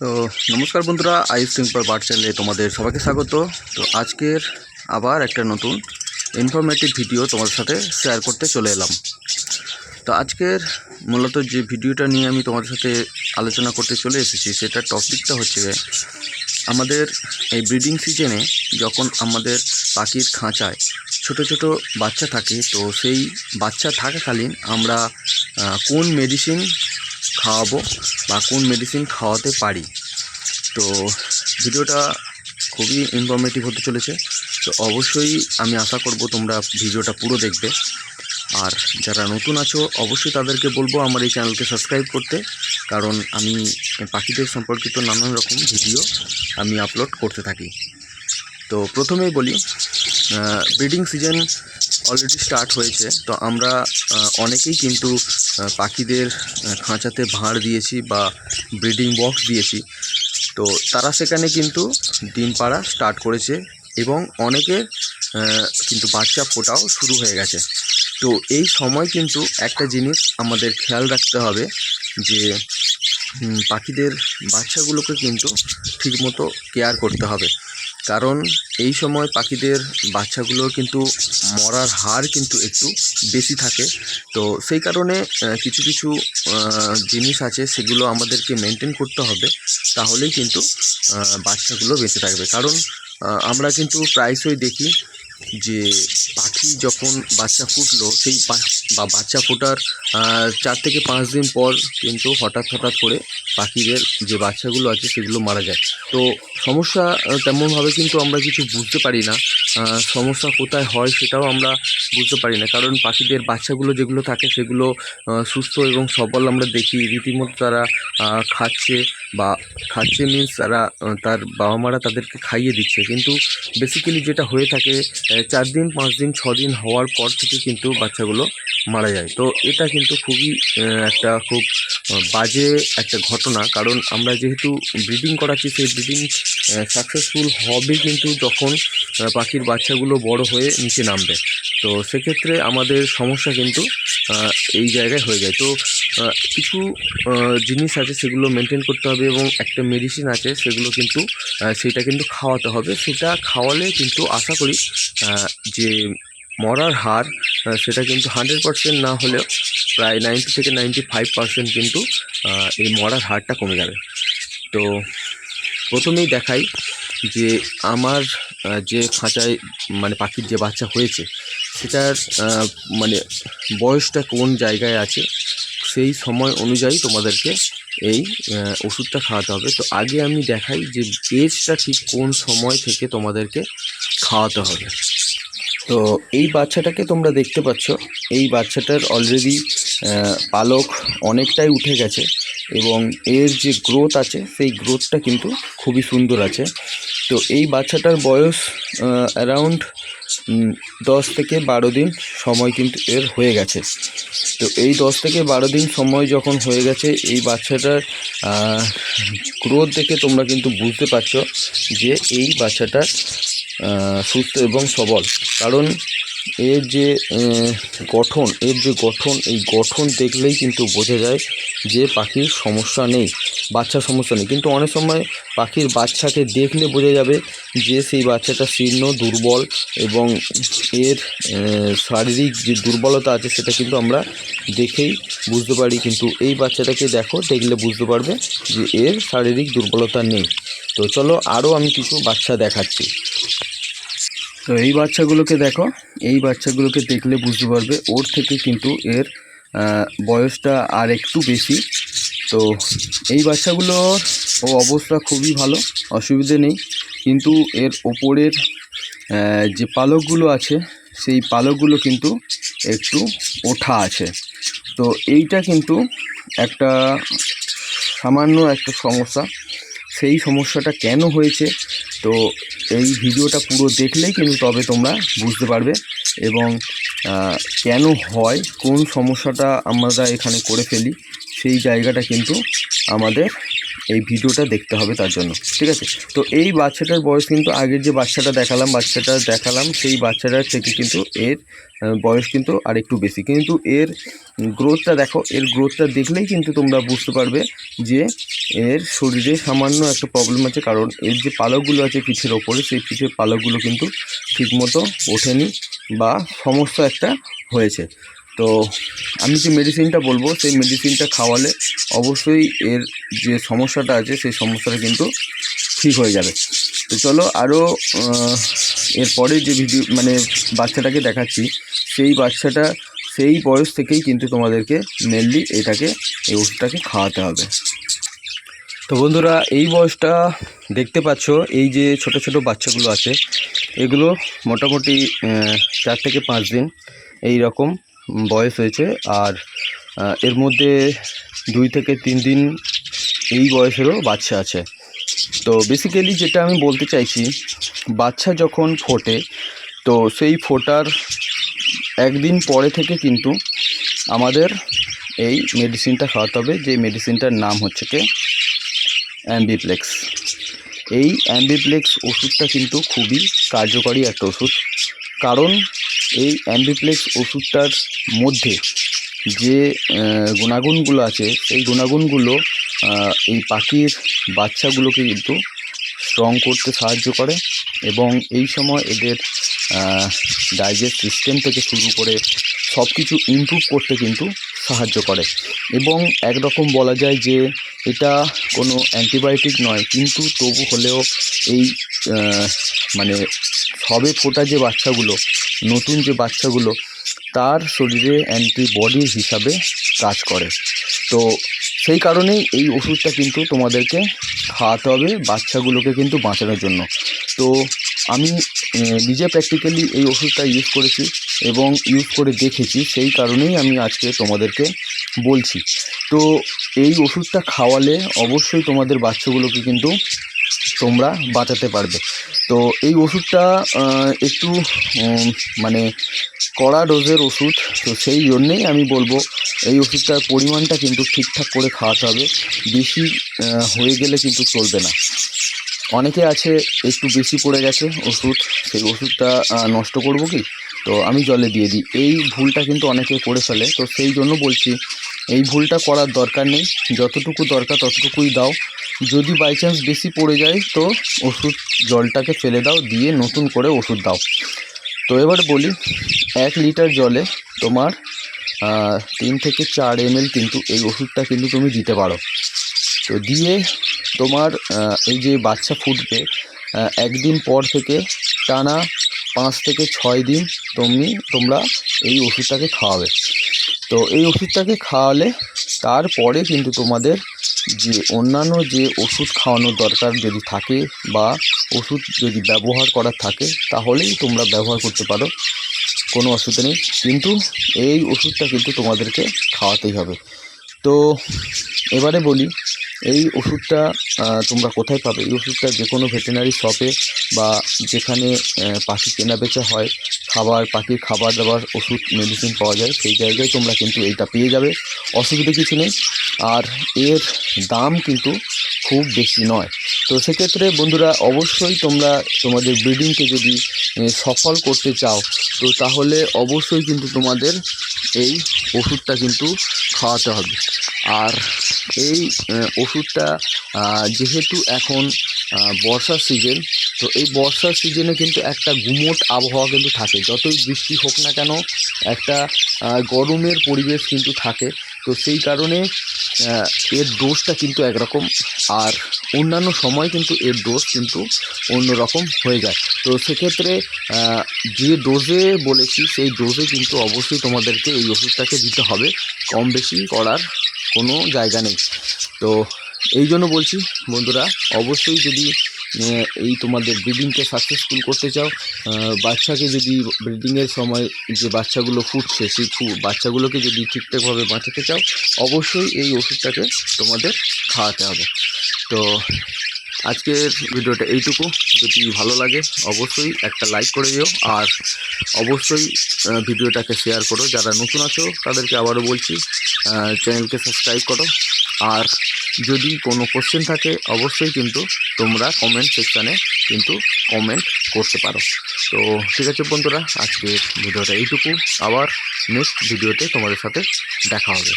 তো নমস্কার বন্ধুরা আইস সিম্পল বার্ড চ্যানেলে তোমাদের সবাইকে স্বাগত। তো আজকের আবার একটা নতুন ইনফরমেটিভ ভিডিও তোমাদের সাথে শেয়ার করতে চলে এলাম। তো আজকের মূলত যে ভিডিওটা নিয়ে আমি তোমাদের সাথে আলোচনা করতে চলে এসেছি সেটার টপিকটা হচ্ছে আমাদের এই ব্রিডিং সিজনে যখন আমাদের পাখির খাঁচায় ছোট ছোট বাচ্চা থাকে, তো সেই বাচ্চা থাকাকালীন আমরা কোন মেডিসিন খাওয়াবো বা কোন মেডিসিন খাওয়াতে পারি। তো ভিডিওটা খুবই ইনফরমেটিভ হতে চলেছে। তো অবশ্যই আমি আশা করব তোমরা ভিডিওটা পুরো দেখবে। আর যারা নতুন আছো, অবশ্যই তাদেরকে বলব আমার এই চ্যানেলকে সাবস্ক্রাইব করতে। কারণ আমি পাখিদের সম্পর্কিত নানান রকম ভিডিও আমি আপলোড করতে থাকি। তো প্রথমেই বলি ব্রিডিং সিজন অলরেডি স্টার্ট হয়েছে। তো আমরা অনেকেই কিন্তু পাখিদের খাঁচাতে ভাঁড় দিয়েছি বা ব্রিডিং বক্স দিয়েছি। তো তারা সেখানে কিন্তু ডিম পাড়া স্টার্ট করেছে এবং অনেকের আহ, কিন্তু বাচ্চা ফোটাও শুরু হয়ে গেছে। তো এই সময় কিন্তু একটা জিনিস আমাদের খেয়াল রাখতে হবে যে পাখিদের বাচ্চাগুলোকে কিন্তু ঠিকমতো কেয়ার করতে হবে। কারণ এই সময় পাখিদের বাচ্চাগুলো কিন্তু মরার হার কিন্তু একটু বেশি থাকে। তো সেই কারণে কিছু কিছু জিনিস আছে সেগুলো আমাদেরকে মেনটেন করতে হবে। তাহলেই কিন্তু বাচ্চাগুলো বেঁচে থাকবে। কারণ আমরা কিন্তু প্রায়শই দেখি যে পাখি যখন বাচ্চা ফুটলো, সেই বা- বাচ্চা ফোটার চার থেকে পাঁচ দিন পর কিন্তু হঠাৎ হঠাৎ করে পাখিদের যে বাচ্চাগুলো আছে, সেগুলো মারা যায়। তো সমস্যা তেমনভাবে কিন্তু আমরা কিছু বুঝতে পারি না। সমস্যা কোথায় হয় সেটাও আমরা বুঝতে পারি না। কারণ পাখিদের বাচ্চাগুলো যেগুলো থাকে সেগুলো সুস্থ এবং সবল আমরা দেখি। রীতিমতো তারা খাচ্ছে বা খাচ্ছে মিন্স তারা তার বাবা মারা তাদেরকে খাইয়ে দিচ্ছে। কিন্তু বেসিক্যালি যেটা হয়ে থাকে চার দিন পাঁচ দিন ছ দিন হওয়ার পর থেকে কিন্তু বাচ্চাগুলো মারা যায়। তো এটা কিন্তু খুবই একটা খুব বাজে একটা ঘটনা। কারণ আমরা যেহেতু ব্রিডিং করাচ্ছি সেই ব্রিডিং সাকসেসফুল হবে কিন্তু যখন আহ, পাখির বাচ্চাগুলো বড় হয়ে নিচে নামবে। তো সেক্ষেত্রে আমাদের সমস্যা কিন্তু এই জায়গায় হয়ে যায়। তো কিছু জিনিস আছে সেগুলো মেনটেন করতে হবে এবং একটা মেডিসিন আছে সেগুলো কিন্তু সেটা কিন্তু খাওয়াতে হবে। সেটা খাওয়ালে কিন্তু আশা করি যে মরার হার সেটা কিন্তু হান্ড্রেড পার্সেন্ট না হলেও প্রায় নাইনটি থেকে নাইনটি ফাইভ পার্সেন্ট কিন্তু এই মরার হারটা কমে যাবে। তো প্রথমেই দেখাই যে আমার যে খাঁচায় মানে পাখির যে বাচ্চা হয়েছে, সেটার মানে বয়সটা কোন জায়গায় আছে, সেই সময় অনুযায়ী তোমাদেরকে এই ওষুধটা খাওয়াতে হবে। তো আগে আমি দেখাই যে এজটা ঠিক কোন সময় থেকে তোমাদেরকে খাওয়াতে হবে। তো এই বাচ্চাটাকে তোমরা দেখতে পাচ্ছ। এই বাচ্চাটার অলরেডি পালক অনেকটাই উঠে গেছে এবং এর যে গ্রোথ আছে সেই গ্রোথটা কিন্তু খুবই সুন্দর আছে। তো এই বাচ্চাটার বয়স অ্যারাউন্ড দশ থেকে বারো দিন সময় কিন্তু এর হয়ে গেছে। তো এই দশ থেকে বারো দিন সময় যখন হয়ে গেছে এই বাচ্চাটার গ্রোথ দেখে তোমরা কিন্তু বুঝতে পারছ যে এই বাচ্চাটা আহ, সুস্থ এবং সবল। কারণ এর যে গঠন, এর যে গঠন, এই গঠন দেখলেই কিন্তু বোঝা যায় যে পাখির সমস্যা নেই, বাচ্চার সমস্যা নেই। কিন্তু অনেক সময় পাখির বাচ্চাকে দেখলে বোঝা যাবে যে সেই বাচ্চাটা শীর্ণ, দুর্বল এবং এর শারীরিক যে দুর্বলতা আছে সেটা কিন্তু আমরা দেখেই বুঝতে পারি। কিন্তু এই বাচ্চাটাকে দেখো, দেখলে বুঝতে পারবে যে এর শারীরিক দুর্বলতা নেই। তো চলো আরও আমি কিছু বাচ্চা দেখাচ্ছি। তো এই বাচ্চাগুলোকে দেখো, এই বাচ্চাগুলোকে দেখলে বুঝতে পারবে, ওর থেকে কিন্তু এর বয়সটা আর একটু বেশি। তো এই বাচ্চাগুলোর ও অবস্থা খুবই ভালো, অসুবিধে নেই। কিন্তু এর ওপরের যে পালকগুলো আছে, সেই পালকগুলো কিন্তু একটু ওঠা আছে। তো এইটা কিন্তু একটা সামান্য একটা সমস্যা। সেই সমস্যাটা কেন হয়েছে? তো এই ভিডিওটা পুরো দেখলেই কিন্তু তবে তোমরা বুঝতে পারবে এবং কেন হয়, কোন সমস্যাটা আমরা এখানে করে ফেলি, সেই জায়গাটা কিন্তু আমাদের এই ভিডিওটা দেখতে হবে তার জন্য, ঠিক আছে? তো এই বাচ্চাটার বয়স কিন্তু আগের যে বাচ্চাটা দেখালাম বাচ্চাটা দেখালাম, সেই বাচ্চাটার থেকে কিন্তু এর বয়স কিন্তু আর একটু বেশি। কিন্তু এর গ্রোথটা দেখো, এর গ্রোথটা দেখলেই কিন্তু তোমরা বুঝতে পারবে যে এর শরীরে সামান্য একটা প্রবলেম আছে। কারণ এর যে পালকগুলো আছে পিঠের ওপরে, সেই পিঠের পালকগুলো কিন্তু ঠিকমতো ওঠেনি বা সমস্যা একটা হয়েছে। তো আমি যে মেডিসিনটা বলব, সেই মেডিসিনটা খাওয়ালে অবশ্যই এর যে সমস্যাটা আছে, সেই সমস্যাটা কিন্তু ঠিক হয়ে যাবে। তো চলো আরও এরপরে যে ভিডিও মানে বাচ্চাটাকে দেখাচ্ছি, সেই বাচ্চাটা সেই বয়স থেকেই কিন্তু তোমাদেরকে মেনলি এটাকে, এই ওষুধটাকে খাওয়াতে হবে। তো বন্ধুরা, এই বয়সটা দেখতে পাচ্ছ, এই যে ছোট ছোট বাচ্চাগুলো আছে, এগুলো মোটামুটি চার থেকে পাঁচ দিন, এই রকম বয়স হয়েছে। আর এর মধ্যে দুই থেকে তিন দিন এই বয়সেরও বাচ্চা আছে। তো বেসিক্যালি যেটা আমি বলতে চাইছি, বাচ্চা যখন ফোটে, তো সেই ফোটার একদিন পরে থেকে কিন্তু আমাদের এই মেডিসিনটা খাওয়াতে হবে, যে মেডিসিনটার নাম হচ্ছে কে? অ্যাম্বিপ্লেক্স এই অ্যাম্বিপ্লেক্স ওষুধটা কিন্তু খুবই কার্যকরী একটা ওষুধ। কারণ এই অ্যাম্বিপ্লেক্স ওষুধটার মধ্যে যে গুণাগুণগুলো আছে এই গুণাগুণগুলো এই পাখির বাচ্চাগুলোকে কিন্তু স্ট্রং করতে সাহায্য করে এবং এই সময় এদের ডাইজেস্ট সিস্টেম থেকে শুরু করে সব কিছু ইমপ্রুভ করতে কিন্তু সাহায্য করে। এবং একরকম বলা যায় যে, এটা কোনো অ্যান্টিবায়োটিক নয়, কিন্তু তবু হলেও এই মানে সবে ফোটা যে বাচ্চাগুলো নতুন যে বাচ্চাগুলো, তার শরীরে অ্যান্টিবডির হিসাবে কাজ করে। তো সেই কারণেই এই ওষুধটা কিন্তু তোমাদেরকে খাওয়াতে হবে বাচ্চাগুলোকে কিন্তু বাঁচানোর জন্য। তো আমি নিজে প্র্যাকটিক্যালি এই ওষুধটা ইউজ করেছি এবং ইউজ করে দেখেছি, সেই কারণেই আমি আজকে তোমাদেরকে বলছি। তো এই ওষুধটা খাওয়ালে অবশ্যই তোমাদের বাচ্চাগুলোকে কিন্তু তোমরা বাঁচাতে পারবে। তো এই ওষুধটা একটু মানে কড়া ডোজের ওষুধ, তো সেই জন্যেই আমি বলব, এই ওষুধটার পরিমাণটা কিন্তু ঠিকঠাক করে খাওয়াতে হবে। বেশি হয়ে গেলে কিন্তু চলবে না। অনেকে আছে, একটু বেশি পড়ে গেছে ওষুধ, সেই ওষুধটা নষ্ট করব কি? তো আমি জলে দিয়ে দিই। এই ভুলটা কিন্তু অনেকে করে ফেলে। তো সেই জন্য বলছি এই ভুলটা করার দরকার নেই। যতটুকু দরকার ততটুকুই দাও। যদি বাই চান্স বেশি পড়ে যায় তো ওষুধ জলটাকে ফেলে দাও, দিয়ে নতুন করে ওষুধ দাও। তো এবার বলি, এক লিটার জলে তোমার তিন থেকে চার এমএল কিন্তু এই ওষুধটা কিন্তু তুমি দিতে পারো। তো দিয়ে তোমার এই যে বাচ্চা ফুটবে একদিন পর থেকে টানা পাঁচ থেকে ছয় দিন তুমি, তোমরা এই ওষুধটাকে খাওয়াবে। তো এই ওষুধটাকে খাওয়ালে তারপরে কিন্তু তোমাদের যে অন্যান্য যে ওষুধ খাওয়ানোর দরকার যদি থাকে বা ওষুধ যদি ব্যবহার করার থাকে, তাহলেই তোমরা ব্যবহার করতে পারো। কোনো অসুবিধা নেই। কিন্তু এই ওষুধটা কিন্তু তোমাদেরকে খাওয়াতেই হবে। তো এবারে বলি, এই ওষুধটা তোমরা কোথায় পাবে? এই ওষুধটা যে কোনো ভেটেনারি শপে বা যেখানে পাখি কেনা বেচা হয় খাবার, পাখির খাবার দাবার, ওষুধ মেডিসিন পাওয়া যায়, সেই জায়গায় তোমরা কিন্তু এইটা পেয়ে যাবে। অসুবিধা কিছু নেই। আর এর দাম কিন্তু খুব বেশি নয়। তো সেক্ষেত্রে বন্ধুরা, অবশ্যই তোমরা তোমাদের ব্রিডিংকে যদি সফল করতে চাও, তো তাহলে অবশ্যই কিন্তু তোমাদের এই ওষুধটা কিন্তু খাওয়াতে হবে। আর এই ওষুধটা যেহেতু এখন বর্ষার সিজন তো এই বর্ষার সিজনে কিন্তু একটা গুমোট আবহাওয়া কিন্তু থাকে। যতই বৃষ্টি হোক না কেন, একটা গরমের পরিবেশ কিন্তু থাকে। তো সেই কারণে এর ডোজটা কিন্তু একরকম, আর অন্যান্য সময় কিন্তু এর ডোজ কিন্তু অন্যরকম হয়ে যায়। তো সেক্ষেত্রে যে ডোজে বলেছি, সেই ডোজে কিন্তু অবশ্যই তোমাদেরকে এই ওষুধটাকে দিতে হবে। কম বেশি করার কোনো জায়গা নেই। তো এই জন্য বলছি, বন্ধুরা, অবশ্যই যদি এই তোমাদের ব্রিডিংকে সাকসেসফুল করতে চাও বাচ্চাকে যদি ব্রিডিংয়ের সময় যে বাচ্চাগুলো ফুটছে, সেই বাচ্চাগুলোকে যদি ঠিকঠাকভাবে বাঁচাতে চাও, অবশ্যই এই ওষুধটাকে তোমাদের খাওয়াতে হবে। তো আজকের ভিডিওটা এইটুকু। যদি ভালো লাগে, অবশ্যই একটা লাইক করে দিও। আর অবশ্যই ভিডিওটাকে শেয়ার করো। যারা নতুন আছো, তাদেরকে আবারও বলছি চ্যানেলকে সাবস্ক্রাইব করো। আর যদি কোনো কোশ্চেন থাকে, অবশ্যই কিন্তু তোমরা কমেন্ট সেকশানে কিন্তু কমেন্ট করতে পারো। তো ঠিক আছে বন্ধুরা, আজকের ভিডিওটা এইটুকু। আবার নেক্সট ভিডিওতে তোমাদের সাথে দেখা হবে।